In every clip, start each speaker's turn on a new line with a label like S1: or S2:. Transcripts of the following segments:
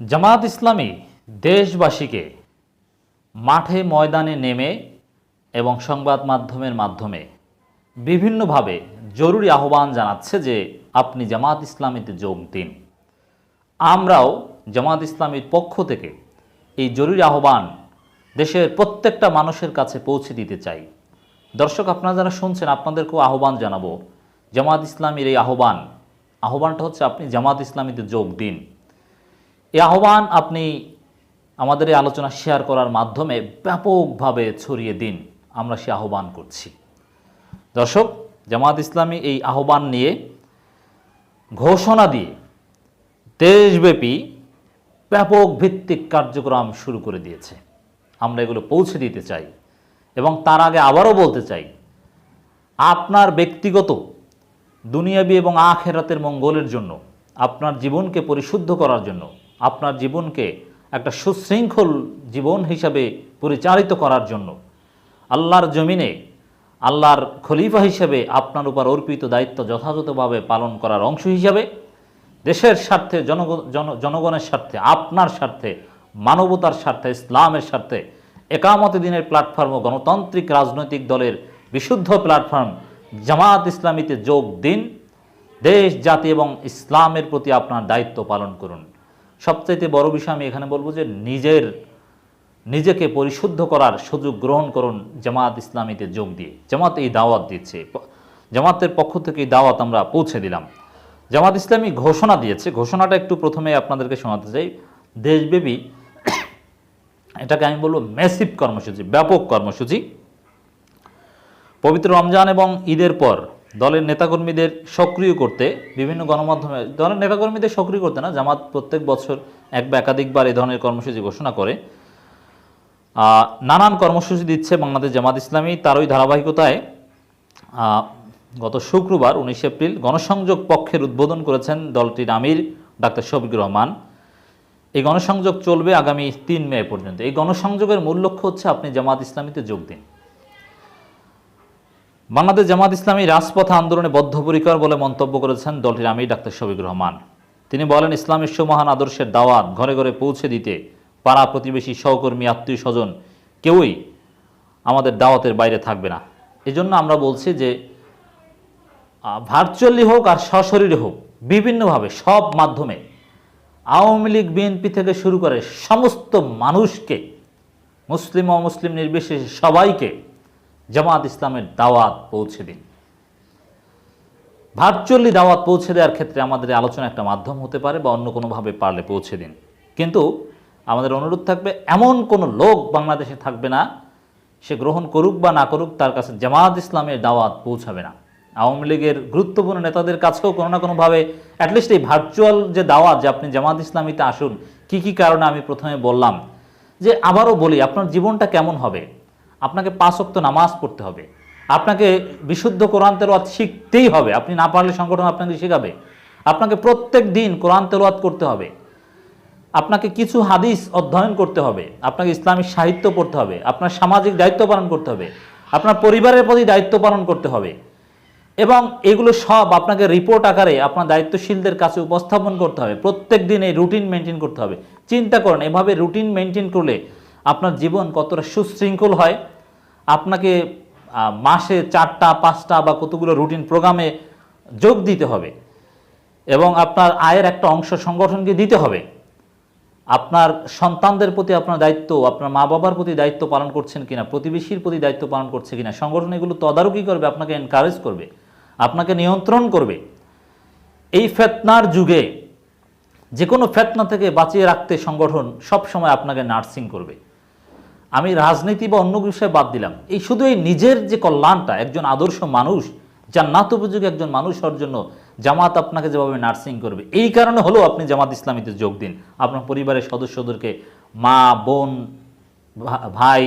S1: জামাত ইসলামী দেশবাসীকে মাঠে ময়দানে নেমে এবং সংবাদ মাধ্যমের মাধ্যমে বিভিন্নভাবে জরুরি আহ্বান জানাচ্ছে যে আপনি জামাত ইসলামীতে যোগ দিন। আমরাও জামাত ইসলামীর পক্ষ থেকে এই জরুরি আহ্বান দেশের প্রত্যেকটা মানুষের কাছে পৌঁছে দিতে চাই। দর্শক, আপনারা যারা শুনছেন, আপনাদেরকেও আহ্বান জানাব, জামাত ইসলামীর এই আহ্বান। আহ্বানটা হচ্ছে, আপনি জামাত ইসলামীতে যোগ দিন। এই আহ্বান আপনি আমাদের এই আলোচনা শেয়ার করার মাধ্যমে ব্যাপকভাবে ছড়িয়ে দিন। আমরা সে আহ্বান করছি। দর্শক, জামাত ইসলামী এই আহ্বান নিয়ে ঘোষণা দিয়ে দেশব্যাপী ব্যাপক ভিত্তিক কার্যক্রম শুরু করে দিয়েছে। আমরা এগুলো পৌঁছে দিতে চাই এবং তার আগে আবারও বলতে চাই, আপনার ব্যক্তিগত, দুনিয়াবি এবং আখেরাতের মঙ্গলের জন্য, আপনার জীবনকে পরিশুদ্ধ করার জন্য আপনার জীবনকে একটা সুশৃঙ্খল জীবন হিসাবে পরিচালিত করার জন্য। আল্লাহর জমিনে আল্লাহর খলিফা হিসেবে আপনার উপর অর্পিত দায়িত্ব যথাযথভাবে পালন করার অংশ হিসাবে দেশের স্বার্থে জনগণ জন- জনগণের স্বার্থে, আপনার স্বার্থে, মানবতার স্বার্থে, ইসলামের স্বার্থে একামত দিনের প্ল্যাটফর্ম ও গণতান্ত্রিক রাজনৈতিক দলের বিশুদ্ধ প্ল্যাটফর্ম জামাত ইসলামীতে যোগ দিন। দেশ, জাতি এবং ইসলামের প্রতি আপনার দায়িত্ব পালন করুন। সবচাইতে বড় বিষয় আমি এখানে বলব যে নিজের, নিজেকে পরিশুদ্ধ করার সুযোগ গ্রহণ করুন জামাত ইসলামীতে যোগ দিয়ে। জামাত এই দাওয়াত দিচ্ছে। জামাতের পক্ষ থেকে এই দাওয়াত আমরা পৌঁছে দিলাম। জামাত ইসলামী ঘোষণা দিয়েছে। ঘোষণাটা একটু প্রথমে আপনাদেরকে শোনাতে চাই। দেশব্যাপী এটাকে আমি বলব ম্যাসিভ কর্মসূচি, ব্যাপক কর্মসূচি। পবিত্র রমজান এবং ঈদের পর দলের নেতাকর্মীদের সক্রিয় করতে, বিভিন্ন গণমাধ্যমে, দলের নেতাকর্মীদের সক্রিয় করতে না, জামাত প্রত্যেক বছর এক বা একাধিকবার এই ধরনের কর্মসূচি ঘোষণা করে। নানান কর্মসূচি দিচ্ছে বাংলাদেশ জামাত ইসলামী। তারই ধারাবাহিকতায় গত শুক্রবার, উনিশ এপ্রিল, গণসংযোগ পক্ষের উদ্বোধন করেছেন দলটির আমির ডাক্তার শফিক রহমান। এই গণসংযোগ চলবে আগামী তিন মে পর্যন্ত। এই গণসংযোগের মূল লক্ষ্য হচ্ছে আপনি জামাত ইসলামীতে যোগ দিন। বাংলাদেশ জামাত ইসলামী রাজপথ আন্দোলনে বদ্ধপরিকর বলে মন্তব্য করেছেন দলটির আমির ডাক্তার শফিকুর রহমান। তিনি বলেন ইসলামের সুমহান আদর্শের দাওয়াত ঘরে ঘরে পৌঁছে দিতে পাড়া প্রতিবেশী সহকর্মী, আত্মীয় স্বজন কেউই আমাদের দাওয়াতের বাইরে থাকবে না। এজন্য আমরা বলছি যে ভার্চুয়ালি হোক আর সশরীরে হোক, বিভিন্নভাবে সব মাধ্যমে আওয়ামী লীগ, বিএনপি থেকে শুরু করে সমস্ত মানুষকে, মুসলিম ও মুসলিম নির্বিশেষে সবাইকে জামাত ইসলামের দাওয়াত পৌঁছে দিন। ভার্চুয়ালি দাওয়াত পৌঁছে দেওয়ার ক্ষেত্রে আমাদের আলোচনা একটা মাধ্যম হতে পারে বা অন্য কোনোভাবে পারলে পৌঁছে দিন। কিন্তু আমাদের অনুরোধ থাকবে, এমন কোনো লোক বাংলাদেশে থাকবে না, সে গ্রহণ করুক বা না করুক, তার কাছে জামাত ইসলামের দাওয়াত পৌঁছাবে না। আওয়ামী লীগের গুরুত্বপূর্ণ নেতাদের কাছেও কোনো না কোনোভাবে অ্যাটলিস্ট এই ভার্চুয়াল যে দাওয়াত যে আপনি জামাত ইসলামীতে আসুন, কি কি কারণে আমি প্রথমে বললাম, যে আবারও বলি, আপনার জীবনটা কেমন হবে? আপনাকে পাঁচ ওয়াক্ত নামাজ পড়তে হবে। আপনাকে বিশুদ্ধ কোরআন তেলাওয়াত শিখতেই হবে। আপনি না পারলে সংগঠন আপনাকে শেখাবে। আপনাকে প্রত্যেক দিন কোরআন তেলাওয়াত করতে হবে। আপনাকে কিছু হাদিস অধ্যয়ন করতে হবে। আপনাকে ইসলামিক সাহিত্য পড়তে হবে। আপনার সামাজিক দায়িত্ব পালন করতে হবে। আপনার পরিবারের প্রতি দায়িত্ব পালন করতে হবে। এবং এগুলো সব আপনাকে রিপোর্ট আকারে আপনার দায়িত্বশীলদের কাছে উপস্থাপন করতে হবে। প্রত্যেক দিন এই রুটিন মেনটেন করতে হবে। চিন্তা করেন, এভাবে রুটিন মেনটেন করলে আপনার জীবন কতটা সুশৃঙ্খল হয়, আপনাকে মাসে চারটা, পাঁচটা বা কতগুলো রুটিন প্রোগ্রামে যোগ দিতে হবে এবং আপনার আয়ের একটা অংশ সংগঠনকে দিতে হবে। আপনার সন্তানদের প্রতি আপনার দায়িত্ব, আপনার মা বাবার প্রতি দায়িত্ব পালন করছেন কিনা, প্রতিবেশীর প্রতি দায়িত্ব পালন করছে কিনা, সংগঠন এগুলো তদারকি করবে, আপনাকে এনকারেজ করবে, আপনাকে নিয়ন্ত্রণ করবে। এই ফেতনার যুগে যে কোনো ফেতনা থেকে বাঁচিয়ে রাখতে সংগঠন সব সময় আপনাকে নার্সিং করবে। আমি রাজনীতি বা অন্য বিষয়ে বাদ দিলাম। এই শুধু এই নিজের যে কল্যাণটা, একজন আদর্শ মানুষ, জান্নাত উপযোগী একজন মানুষ হওয়ার জন্য জামাত আপনাকে যেভাবে নার্সিং করবে, এই কারণে হলেও আপনি জামাত ইসলামীতে যোগ দিন। আপনার পরিবারের সদস্যদেরকে, মা, বোন ভাই,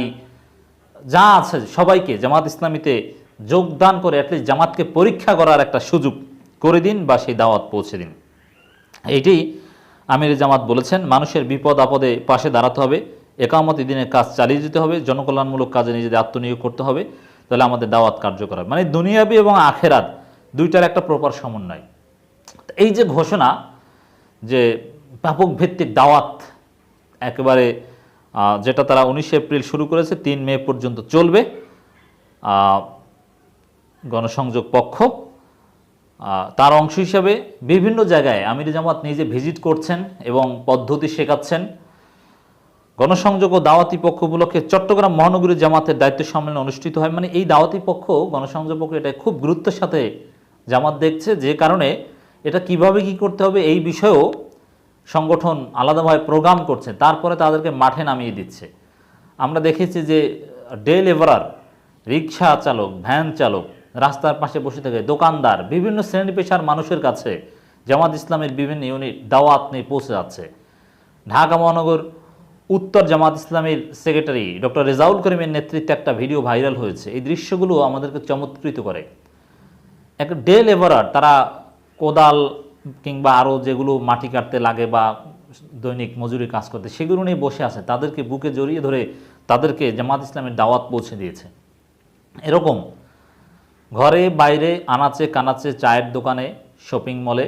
S1: যা আছে সবাইকে জামাত ইসলামীতে যোগদান করে অ্যাটলিস্ট জামাতকে পরীক্ষা করার একটা সুযোগ করে দিন বা সেই দাওয়াত পৌঁছে দিন। এইটি আমির জামাত বলেছেন, মানুষের বিপদ আপদে পাশে দাঁড়াতে হবে। একামতি দিনের কাজ চালিয়ে যেতে হবে, জনকল্যাণমূলক কাজে নিজেদের আত্মনিয়োগ করতে হবে, তাহলে আমাদের দাওয়াত কার্যকর মানে দুনিয়াবি এবং আখেরাত দুইটার একটা প্রপার সমন্বয়। এই যে ঘোষণা যে ব্যাপক ভিত্তিক দাওয়াত একেবারে যেটা তারা উনিশে এপ্রিল শুরু করেছে, তিন মে পর্যন্ত চলবে গণসংযোগ পক্ষ তার অংশ হিসাবে বিভিন্ন জায়গায় আমির জামাত নিজে ভিজিট করছেন এবং পদ্ধতি শেখাচ্ছেন। গণসংযোগ ও দাওয়াতি পক্ষ উপলক্ষে চট্টগ্রাম মহানগরী জামাতের দায়িত্ব সম্মেলন অনুষ্ঠিত হয়। মানে এই দাওয়াতি পক্ষ, গণসংযোগ পক্ষ এটা খুব গুরুত্বের সাথে জামাত দেখছে যে কারণে এটা কীভাবে কি করতে হবে এই বিষয়েও সংগঠন আলাদাভাবে প্রোগ্রাম করছে। তারপরে তাদেরকে মাঠে নামিয়ে দিচ্ছে। আমরা দেখেছি যে ডে লেবারার রিক্সা চালক, ভ্যান চালক, রাস্তার পাশে বসে থাকে দোকানদার, বিভিন্ন শ্রেণি পেশার মানুষের কাছে জামাত ইসলামের বিভিন্ন ইউনিট দাওয়াত নিয়ে পৌঁছে যাচ্ছে। ঢাকা মহানগর উত্তর জামাত ইসলামের সেক্রেটারি ডক্টর রেজাউল করিমের নেতৃত্বে একটা ভিডিও ভাইরাল হয়েছে। এই দৃশ্যগুলো আমাদেরকে চমৎকৃত করে। এক ডে লেবারার তারা কোদাল কিংবা আরও যেগুলো মাটি কাটতে লাগে বা দৈনিক মজুরি কাজ করতে, সেগুলো নিয়ে বসে আছে। তাদেরকে বুকে জড়িয়ে ধরে তাদেরকে জামাত ইসলামের দাওয়াত পৌঁছে দিয়েছে। এরকম ঘরে, বাইরে, আনাচে, কানাচে, চায়ের দোকানে, শপিং মলে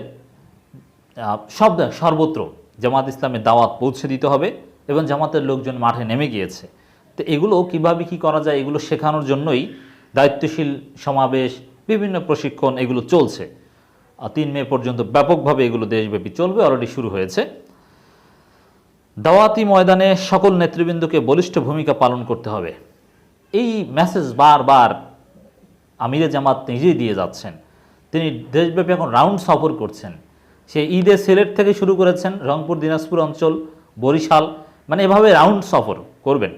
S1: সব সর্বত্র জামাত ইসলামের দাওয়াত পৌঁছে দিতে হবে। এবং জামাতের লোকজন মাঠে নেমে গিয়েছে। তো এগুলো কীভাবে কি করা যায়, এগুলো শেখানোর জন্যই দায়িত্বশীল সমাবেশ, বিভিন্ন প্রশিক্ষণ এগুলো চলছে। তিন মে পর্যন্ত ব্যাপকভাবে এগুলো দেশব্যাপী চলবে অলরেডি শুরু হয়েছে। দাওয়াতি ময়দানে সকল নেতৃবৃন্দকে বলিষ্ঠ ভূমিকা পালন করতে হবে। এই মেসেজ বারবার আমিরে জামাত নিজেই দিয়ে যাচ্ছেন। তিনি দেশব্যাপী এখন রাউন্ড সফর করছেন। সে ঈদে সিলেট থেকে শুরু করেছেন রংপুর, দিনাজপুর অঞ্চল, বরিশাল মানে এভাবে রাউন্ড সফর করবেন।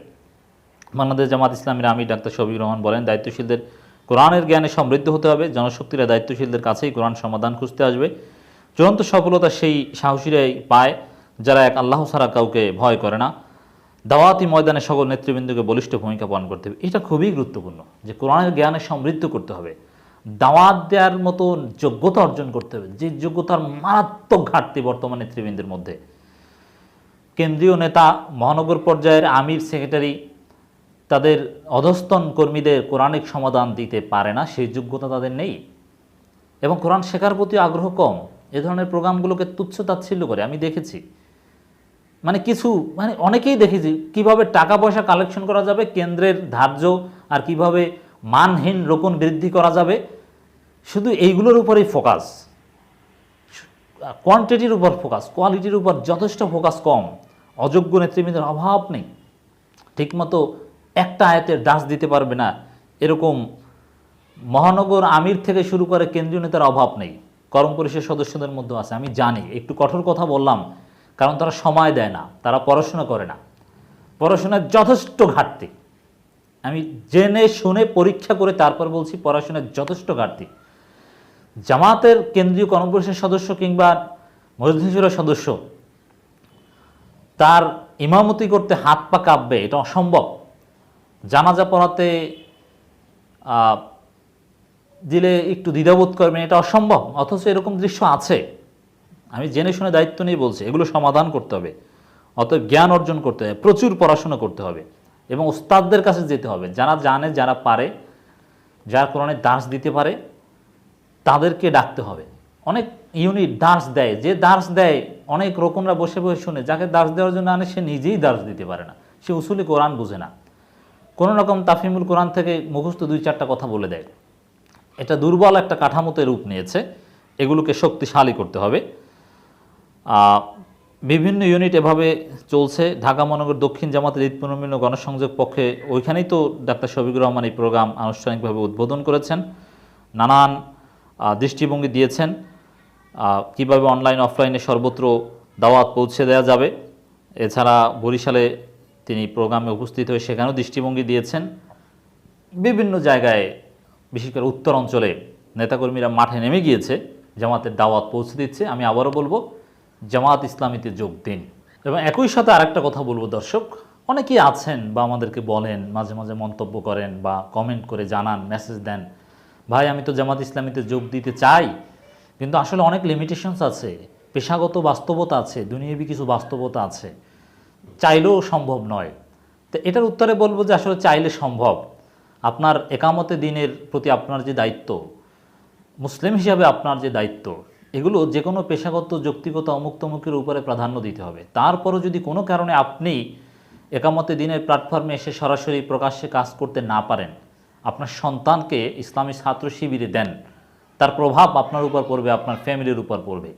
S1: বাংলাদেশ জামাত ইসলামীর আমির ডাক্তার শফিক রহমান বলেন, দায়িত্বশীলদের কোরআনের জ্ঞানে সমৃদ্ধ হতে হবে। জনশক্তিরা দায়িত্বশীলদের কাছেই কোরআন সমাধান খুঁজতে আসবে। চূড়ান্ত সফলতা সেই সাহসীরাই পায় যারা এক আল্লাহ ছাড়া কাউকে ভয় করে না। দাওয়াতি ময়দানে সকল নেতৃবৃন্দকে বলিষ্ঠ ভূমিকা পালন করতে হবে। এটা খুবই গুরুত্বপূর্ণ যে কোরআনের জ্ঞানে সমৃদ্ধ করতে হবে। দাওয়াত দেওয়ার মতো যোগ্যতা অর্জন করতে হবে। যে যোগ্যতার মারাত্মক ঘাটতি বর্তমান নেতৃবৃন্দের মধ্যে। কেন্দ্রীয় নেতা মহানগর পর্যায়ের আমির সেক্রেটারি তাদের অধস্তন কর্মীদের কোরআনিক সমাধান দিতে পারে না, সেই যোগ্যতা তাদের নেই। এবং কোরআন শেখার প্রতি আগ্রহ কম, এ ধরনের প্রোগ্রামগুলোকে তুচ্ছ তাচ্ছিল্য করে, আমি দেখেছি। মানে কিছু মানে অনেকেই দেখেছি, কীভাবে টাকা পয়সা কালেকশন করা যাবে, কেন্দ্রের ধার্য আর কীভাবে মানহীন রোপণ বৃদ্ধি করা যাবে, শুধু এইগুলোর উপরেই ফোকাস কোয়ান্টিটির উপর ফোকাস কোয়ালিটির উপর যথেষ্ট ফোকাস কম। অযোগ্য নেতৃবৃন্দের অভাব নেই। ঠিকমতো একটা আয়াতের ডাস দিতে পারবে না। এরকম মহানগর আমির থেকে শুরু করে কেন্দ্রীয় নেতার অভাব নেই। করম পরিষদ সদস্যদের মধ্যে আছে। আমি জানি, একটু কঠোর কথা বললাম, কারণ তারা সময় দেয় না, তারা পড়াশোনা করে না। পড়াশোনার যথেষ্ট ঘাটতি। আমি জেনে শুনে পরীক্ষা করে তারপর বলছি, পড়াশোনার যথেষ্ট ঘাটতি। জামাতের কেন্দ্রীয় কর্মপরিষদ সদস্য কিংবা মজলিসুরা সদস্য তার ইমামতি করতে হাত পা কাঁপবে, এটা অসম্ভব। জানাজা পড়াতে দিলে একটু দ্বিধাবোধ করবেন, এটা অসম্ভব। অথচ এরকম দৃশ্য আছে। আমি জেনে শুনে দায়িত্ব নিয়ে বলছি, এগুলো সমাধান করতে হবে। অতএব জ্ঞান অর্জন করতে হবে, প্রচুর পড়াশোনা করতে হবে। এবং ওস্তাদদের কাছে যেতে হবে, যারা জানে, যারা পারে, যারা কোরআনের দাস দিতে পারে, তাদেরকে ডাকতে হবে। অনেক ইউনিট দাস দেয়, যে দাস দেয়, অনেক রকমরা বসে বসে শুনে, যাকে দাস দেওয়ার জন্য আনে, সে নিজেই দাস দিতে পারে না। সে উসুলি কোরআন বুঝে না। কোনো রকম তাফিমুল কোরআন থেকে মুখস্থ দুই চারটা কথা বলে দেয়। এটা দুর্বল একটা কাঠামোতে রূপ নিয়েছে। এগুলোকে শক্তিশালী করতে হবে। বিভিন্ন ইউনিট এভাবে চলছে। ঢাকা মহানগর দক্ষিণ জামাতের ঈদ পুনর্মিলন গণসংযোগ পক্ষে ওইখানেই তো ডাক্তার শফিকুর রহমান এই প্রোগ্রাম আনুষ্ঠানিকভাবে উদ্বোধন করেছেন। নানান দৃষ্টিভঙ্গি দিয়েছেন। কীভাবে অনলাইন অফলাইনে সর্বত্র দাওয়াত পৌঁছে দেওয়া যাবে? এছাড়া বরিশালে তিনি প্রোগ্রামে উপস্থিত হয়ে সেখানেও দৃষ্টিভঙ্গি দিয়েছেন। বিভিন্ন জায়গায়, বিশেষ করে উত্তর অঞ্চলে নেতাকর্মীরা মাঠে নেমে গিয়েছে, জামাতের দাওয়াত পৌঁছে দিচ্ছে। আমি আবারও বলব, জামাত ইসলামীতে যোগ দিন। এবং একই সাথে আরেকটা কথা বলব দর্শক অনেকেই আছেন বা আমাদেরকে বলেন, মাঝে মাঝে মন্তব্য করেন বা কমেন্ট করে জানান মেসেজ দেন, ভাই, আমি তো জামাত ইসলামীতে যোগ দিতে চাই। কিন্তু আসলে অনেক লিমিটেশনস আছে, পেশাগত বাস্তবতা আছে, দুনিয়াবি কিছু বাস্তবতা আছে। চাইলেও সম্ভব নয়। তো এটার উত্তরে বলব যে আসলে চাইলে সম্ভব। আপনার একামতে দিনের প্রতি আপনার যে দায়িত্ব, মুসলিম হিসাবে আপনার যে দায়িত্ব, এগুলো যে কোনো পেশাগত যৌক্তিগত অমুক্তমুখের উপরে প্রাধান্য দিতে হবে। তারপরও যদি কোনো কারণে আপনি একামতে দিনের প্ল্যাটফর্মে এসে সরাসরি প্রকাশ্যে কাজ করতে না পারেন, আপনার সন্তানকে ইসলামী ছাত্র শিবিরে দেন। তার প্রভাব আপনার উপর পড়বে আপনার ফ্যামিলির উপর পড়বে।